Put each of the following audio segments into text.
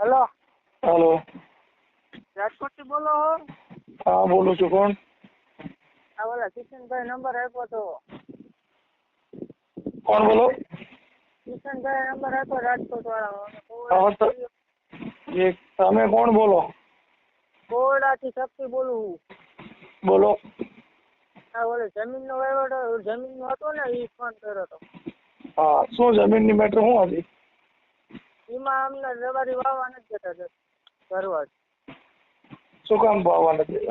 Hello. હાલો. રાજકોટથી બોલો હો. હા બોલું છું. કોણ? આ ઓલા કિશનભાઈ નંબર આપ્યો તો. કોણ બોલો? કિશનભાઈ નંબર આપ્યો રાજકોટ વાળા એ તમે કોણ બોલો? કોરડાથી શક્તિ બોલું હું. બોલો. જમીન ઓલે જમીનનો વહીવટ જમીનનો હતો ને એ ફોન કર્યો હતો. હા શું જમીનની મેટર શું હતી એમાં અમને રવારી વાવવા નથી જતા જત ભરવા શું કામ વાવવા નથી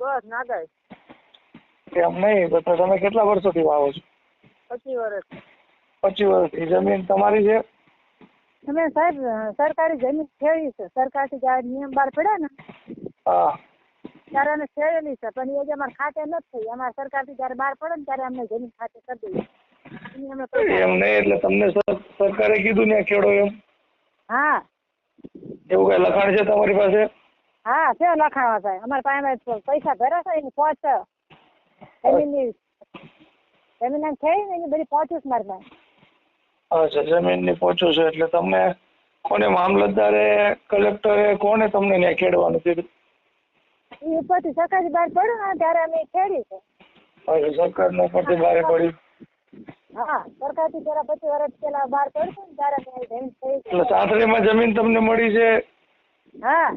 બસ નાગાય. એમ નહીં તો તમે કેટલા વર્ષોથી વાવો છો? પચીસ વર્ષ. પચીસ વર્ષથી. જમીન તમારી છે? તમે સાહેબ સરકારી જમીન ખેડી છે. સરકારથી જ્યારે નિયમ બહાર પડ્યા ને હા. ત્યારે અમે ખેડેલી છે. પણ એ જ અમારે ખાતે નથી થઈ. અમારા સરકારથી જ્યારે બહાર પડે ને ત્યારે અમને જમીન ખાતે કરી દઈએ. અમે એમ નહીં એટલે તમને સરકારે કીધું ને ખેડો એમ. હા. એવું કઈ લખાણ છે તમારી પાસે? હા છે લખાણ સાહેબ. અમારા પાસે પૈસા ભર્યા છે એની પહોંચ છે. જમીનની જમીન છે ને એની બધી પહોંચ્યું છે મારી પાસે. અચ્છા જમીનની પહોંચો છે એટલે તમને કોને મામલતદારે કલેક્ટરે કોને તમને ત્યાં ખેડવાનું કીધું? એ ઉપરથી સરકારી બહાર પડ્યું ને ત્યારે અમે ખેડી છે. સરકાર સરકારને ઉપરથી બહાર પડી હા સરકારથી જરા પચીસ વર્ષ પેલા બહાર પડ્યું ને ત્યારે અમે જમીન થઈ એટલે સાંથળીમાં જમીન તમને મળી છે? હા.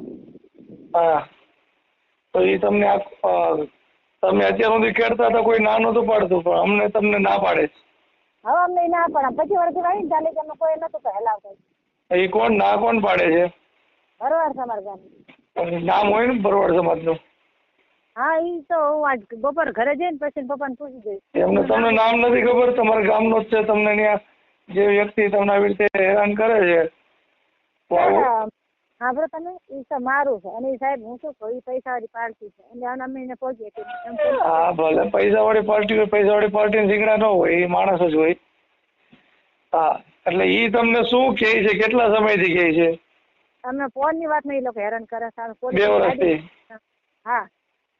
હા. તો એ તમને તમે અત્યાર સુધી ખેડતા હતા કોઈ ના નહોતું પાડતું પણ અમને તમને ના પાડે છે. હવે અમને ના પાડે. પછી વર્ષથી વાળી ચાલે કે અમે કોઈ નતું હલાવતા એ કોણ ના કોણ પાડે છે? ભરવાર સમાજ નામ હોય ને ભરવાડ સમાજનું. હા ઈ તો હું આજ બપોર ઘરે જઈને પછી પપ્પાને પૂછી જઈશ એમને તમને નામ નથી ખબર તમારા ગામનો જ છે તમને ત્યાં જે વ્યક્તિ તમને આવી રીતે હેરાન કરે છે. સાંભળો હા તમે ઈ તો મારું છે. અને સાહેબ હું શું કહું પૈસા વાળી પાર્ટી છે. એટલે આના અમે એને પહોંચીએ કે હા ભલે પૈસા વાળી પાર્ટી હોય પૈસા વાળી પાર્ટી ઝીંગડા ન હોય એ માણસ જ હોય. હા એટલે ઈ તમને શું કહે છે કેટલા સમયથી કહે છે? અમને ફોનની વાત એ લોકો હેરાન કરે છે. પોલીસ બે વર્ષથી? હા.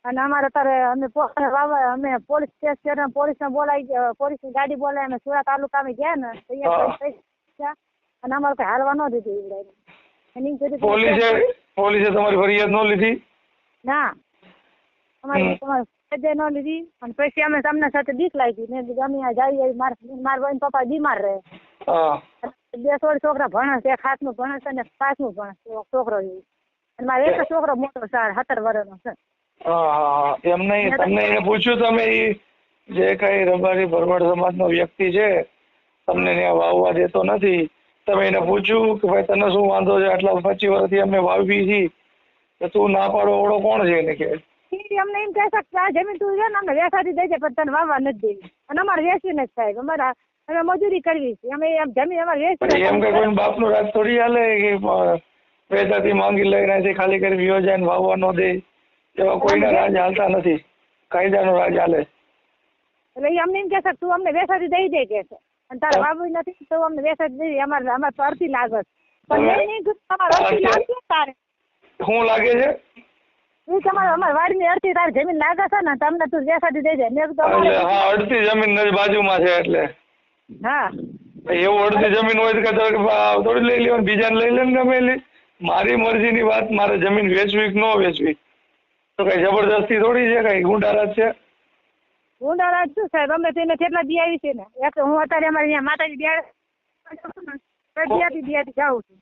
અને અમારે અત્યારે અમે વાવા- અમે પોલીસ સ્ટેશન પોલીસને બોલાવી પોલીસની ગાડી બોલાવી અમે સુરત તાલુકામાં ગયા ને અહીંયા પૈસા અને અમારે કઈ હાલવા ન દીધું પોલીસે પોલીસે તમારી ફરિયાદ ન લીધી? ના. અમારે. તમારે ફરિયાદ ન લીધી. અને પછી અમે તમને સાથે બીક લાગી. મેં અમે જાય જઈએ મારા મારા ભાઈ પપ્પા બીમાર રહે. બે સોળ છોકરા ભણસ છે એક હાથનું છે અને પાંચમું નું છે છોકરો અને મારે એક છોકરો મોટો સાર સત્તર વર્ષનો છે. એમ નહીં તમને એને પૂછ્યું તમે એ જે કઈ રબારી ભરવાડ સમાજનો વ્યક્તિ છે તમને ત્યાં વાવવા દેતો નથી. તમે એને પૂછ્યું કે ભાઈ તને શું વાંધો છે? આટલા પચીસ વર્ષથી અમે વાવી છીએ. તો તું ના પાડો ઓળો કોણ છે એને કે? અમને એમ કહે શકતા જમીન તું છે ને અમને વેસાથી દે પણ તને વાવવા નથી દેવી. અને અમારે વેચવી નથી સાહેબ અમારે અમે મજૂરી કરવી છે. અમે એમ જમીન અમારે પછી એમ કે કોઈ બાપનું રાત થોડી હાલે કે અ, વેચાતી માંગી લઈને ખાલી કરી યોજાય વાવવા ન દે? એવા કોઈના રાજ હાલતા નથી. કાયદાનો રાજ હાલે. એટલે ઈ અમને એમ કે તું અમને વેસાથી દઈ દે કે છે. અને તારે બાબુ નથી તો અમને વેસાથી દઈ દે અમારે અમારે તો અડધી લાગે છે પણ નહીં તમારે અડધી લાગશે તારે. શું લાગે છે? એ તમારે અમારે વાડીની અડધી તારી જમીન લાગે છે ને તમને તું વેસાથી દઈ દે મેં કીધું હા અડધી જમીન બાજુમાં છે એટલે. હા. એવું અડધી જમીન હોય તો કે થોડી લઈ લેવાની ને બીજાને લઈ લે ને ગમે મારી મરજીની વાત મારે જમીન વેચવી કે ન વેચવી? તો કઈ જબરદસ્તી થોડી છે કઈ ગુંડારાજ છે? ગુંડારાજ શું સાહેબ? અમે તેને કેટલા દી આવી છે ને એક હું અત્યારે અમારે અહીંયા માતાજી બિહાડ બિયાતી બિયાતી જાઉં છું.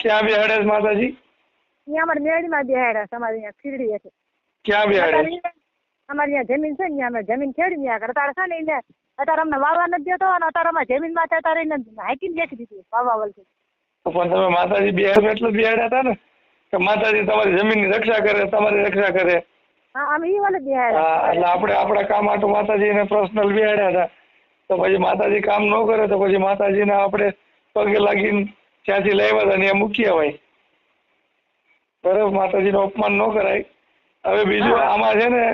ક્યાં બેહાડે છે માતાજી? અહીંયા અમારે મેળીમાં બિહાડ્યા છે અમારે અહીંયા ખીરડી છે ક્યાં બેહાડે અમારે અહીંયા જમીન છે ને અમે જમીન ખેડી ત્યાં અત્યારે છે ને એને અત્યારે અમને વાવવા નથી દેતો અને અત્યારે અમારે જમીનમાં અત્યારે એને હાઈકીને બેસી દીધી વાવવા વલથી પણ તમે માતાજી બેહાડ એટલે બેહાડ્યા હતા ને? કે માતાજી તમારી જમીનની રક્ષા કરે તમારી રક્ષા કરે. એટલે આપણે આપણા કામ માટે માતાજીને પર્સનલ બિહાડ્યા હતા. તો પછી માતાજી કામ ન કરે તો પછી માતાજીને આપણે પગે લાગીને ત્યાંથી લાવ્યા હતા ત્યાં મૂકી અવાય બરાબર માતાજીનું અપમાન ન કરાય. હવે બીજું આમાં છે ને.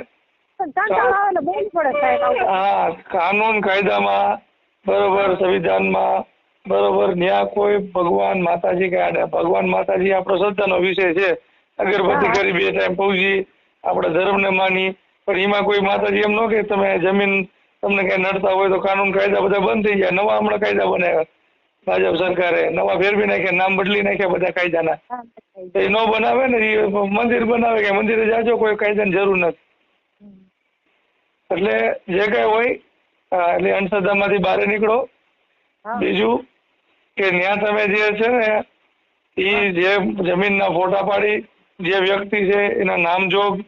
હા કાનૂન કાયદામાં બરોબર સંવિધાનમાં બરોબર ત્યાં કોઈ ભગવાન માતાજી કે આડે ભગવાન માતાજી આપણો શ્રદ્ધાનો વિષય છે. અગરબત્તી કરી બે ટાઈમ પહોંચી આપણે ધર્મને માની પણ એમાં કોઈ માતાજી એમ ન કે તમે જમીન તમને કઈ નડતા હોય તો કાનૂન કાયદા બધા બંધ થઈ જાય નવા હમણાં કાયદા બનાવ્યા ભાજપ સરકારે નવા ફેરવી નાખ્યા નામ બદલી નાખ્યા બધા કાયદાના. તો એ ન બનાવે ને એ મંદિર બનાવે કે મંદિરે જાજો કોઈ કાયદાની જરૂર નથી. એટલે જે કઈ હોય એટલે એટલે અંધશ્રદ્ધામાંથી બહાર નીકળો. બીજું કે ત્યાં તમે જે છે ને એ જે જમીનના ફોટા પાડી જે વ્યક્તિ છે એના નામ જોગ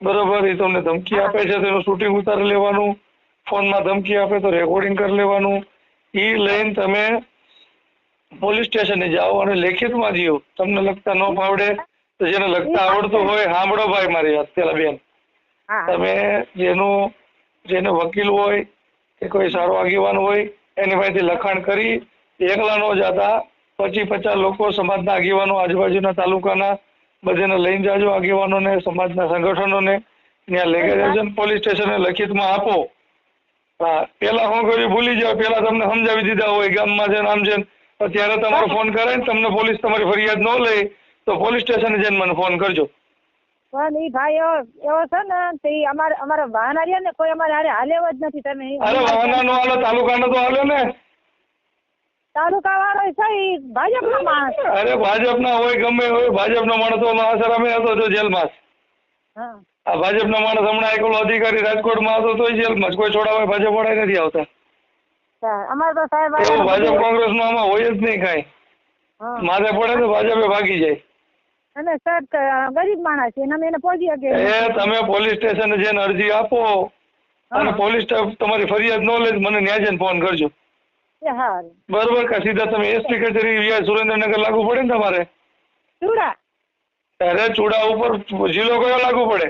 બરોબર એ તમને ધમકી આપે છે તો એનું શૂટિંગ ઉતારી લેવાનું ફોનમાં ધમકી આપે તો રેકોર્ડિંગ કરી લેવાનું. એ લઈને તમે પોલીસ સ્ટેશને જાઓ અને લેખિતમાં જીઓ. તમને લગતા ન ફાવડે તો જેને લગતા આવડતું હોય સાંભળો ભાઈ મારી વાત પેલા બેન. તમે જેનું જેને વકીલ હોય કે કોઈ સારો આગેવાન હોય એની પાસેથી લખાણ કરી એકલા ન જતા. પછી પચાસ લોકો સમાજના આગેવાનો આજુબાજુના તાલુકાના બધાને લઈને જાજો આગેવાનોને સમાજના સંગઠનોને. ત્યાં લઈ છે પોલીસ સ્ટેશને લખિતમાં આપો. હા પેલા શું કર્યું ભૂલી જાઓ પેલા તમને સમજાવી દીધા હોય ગામમાં છે આમ છે ત્યારે તમારો ફોન કરે ને તમને પોલીસ તમારી ફરિયાદ ન લે તો પોલીસ સ્ટેશને જઈને મને ફોન કરજો. પણ એ ભાઈ એવો છે ને તે અમારે અમારા વાહન આવ્યા ને કોઈ અમારે હારે હાલે જ નથી તમે અરે વાહના નો હાલે તાલુકાનો તો હાલ્યો ને. તાલુકા વાળો છે ઈ ભાજપનો માણસ. અરે ભાજપના હોય ગમે હોય ભાજપનો માણસ તો આસારામે હતો જો જેલમાં. હા. આ ભાજપનો માણસ હમણાં એકલો અધિકારી રાજકોટમાં હતો તોય જેલમાં જ. કોઈ છોડાવે ભાજપ વાળા નથી આવતા. અમારે તો સાહેબ એવું ભાજપ કોંગ્રેસ કોંગ્રેસમાં આમાં હોય જ નહીં કાંઈ. માથે પડે તો ભાજપે ભાગી જાય. અને ક- ગરીબ માણસ છે અમે એને પહોંચી શકીએ એ તમે પોલીસ સ્ટેશને જઈને અરજી આપો. અને પોલીસ સ્ટાફ તમારી ફરિયાદ નો લે મને ન્યા જઈને ફોન કરજો. એ બરોબર કે સીધા તમે એસપી કચેરી વ્યા સુરેન્દ્રનગર લાગુ પડે ને તમારે? ચૂડા. અરે ચૂડા ઉપર જિલ્લો કયો લાગુ પડે?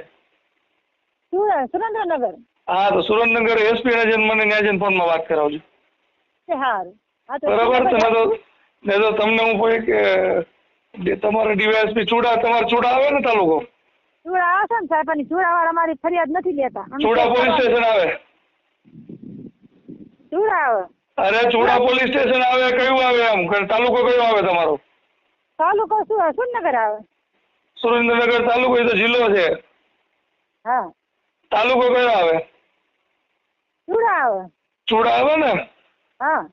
ચૂડા સુરેન્દ્રનગર. હા તો સુરેન્દ્રનગર એસપી ને જઈને મને ન્યા જઈને ફોનમાં વાત કરાવજો. બરાબર? તો ને તો ને તો તમને હું કોઈ તમારે ડીવાયએસપી ચૂડા તમારે ચૂડા આવે ને તાલુકો? આવશે ને સાહેબ ચૂડા વાળા અમારી ફરિયાદ નથી લેતા. ચૂડા પોલીસ સ્ટેશન આવે? ચૂડા આવે. અરે ચોડા પોલીસ સ્ટેશન આવે કયું આવે આમ? તાલુકો કયો આવે તમારો? તાલુકો શું સુરનગર આવે. સુરેન્દ્રનગર તાલુકો તો જિલ્લો છે. હા. તાલુકો કયો આવે? ચૂડા આવે. ચૂડા આવે ને? હા.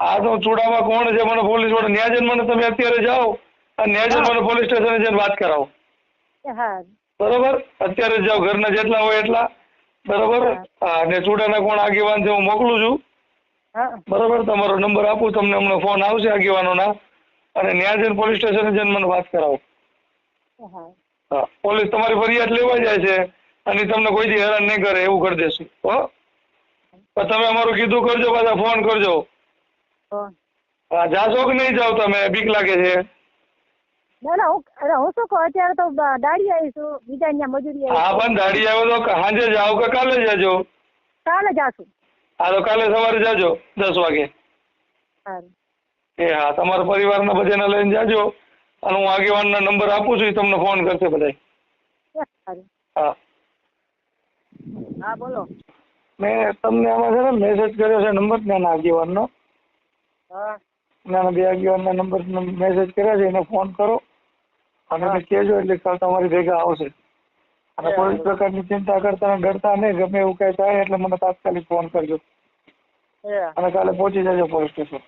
આ તો ચૂડામાં કોણ છે? મને પોલીસવાળા ન્યાજન મને તમે અત્યારે જાઓ. અને ન્યાજન મને પોલીસ સ્ટેશને જઈને વાત કરાવો. હા. બરોબર? અત્યારે જ જાઓ. ઘરના જેટલા હોય એટલા. બરોબર? અને ચૂડાના કોણ આગેવાન છે હું મોકલું છું. બરોબર તમારો નંબર આપું તમને હમણાં ફોન આવશે આગેવાનોના અને જઈને પોલીસ સ્ટેશને જઈને મને વાત કરાવો. હા. પોલીસ તમારી ફરિયાદ લેવા જાય છે અને તમને કોઈ દી હેરાન નહીં કરે એવું કરી દેશું. હો? તમે અમારું કીધું કરજો પાછા ફોન કરજો. હા. જાશો કે નહીં જાવ તમે? બીક લાગે છે. ના ના હું હું શું કહું? અત્યારે તો દાડી આવીશું બીજા અહીંયા મજૂરી હા પણ દાડી આવ્યો તો સાંજે જાવ કે કાલે જાજો? કાલે જાશું. હા તો કાલે સવારે જાજો દસ વાગે. એ હા તમારા પરિવારના બધાને લઈને જાજો અને હું આગેવાનના નંબર આપું છું તમને ફોન કરશે બધા હા. હા બોલો. મેં તમને આમાં છે ને મેસેજ કર્યો છે નંબર નાના આગેવાનનો. હા. નાના બે આગેવાનના નંબર મેસેજ કર્યા છે એને ફોન કરો. અને કહેજો એટલે કાલ તમારી ભેગા આવશે. અને કોઈ પ્રકારની ચિંતા કરતા ને ડરતા નહીં ગમે એવું કઈ થાય એટલે મને તાત્કાલિક ફોન કરજો. અને કાલે પહોંચી જજો પોલીસ સ્ટેશન